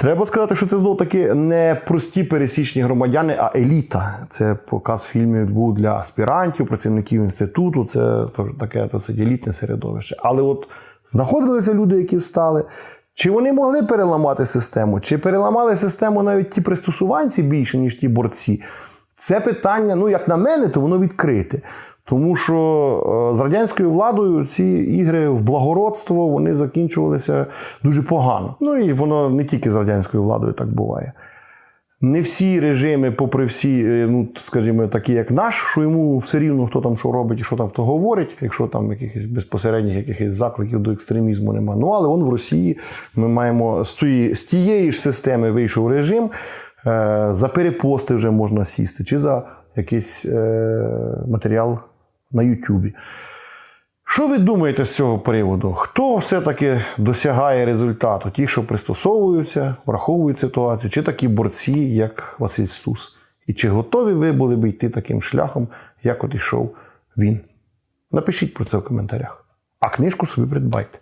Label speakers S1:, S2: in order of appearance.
S1: Треба сказати, що це знов таки не прості пересічні громадяни, а еліта. Це показ фільмів був для аспірантів, працівників інституту. Це таке це елітне середовище. Але от знаходилися люди, які встали. Чи вони могли переламати систему, чи переламали систему навіть ті пристосуванці більше, ніж ті борці? Це питання, ну як на мене, то воно відкрите. Тому що е, з радянською владою ці ігри в благородство вони закінчувалися дуже погано. Ну і воно не тільки з радянською владою так буває. Не всі режими, попри всі, е, ну скажімо, такі як наш, що йому все рівно хто там що робить і що там хто говорить, якщо там якихось безпосередніх якихось закликів до екстремізму нема. Ну але он в Росії ми маємо з тієї, з тієї ж системи вийшов режим. е, За перепости вже можна сісти, чи за якийсь матеріал на Ютубі. Що ви думаєте з цього приводу? Хто все-таки досягає результату? Ті, що пристосовуються, враховують ситуацію, чи такі борці, як Василь Стус? І чи готові ви були б йти таким шляхом, як от ішов він? Напишіть про це в коментарях. А книжку собі придбайте.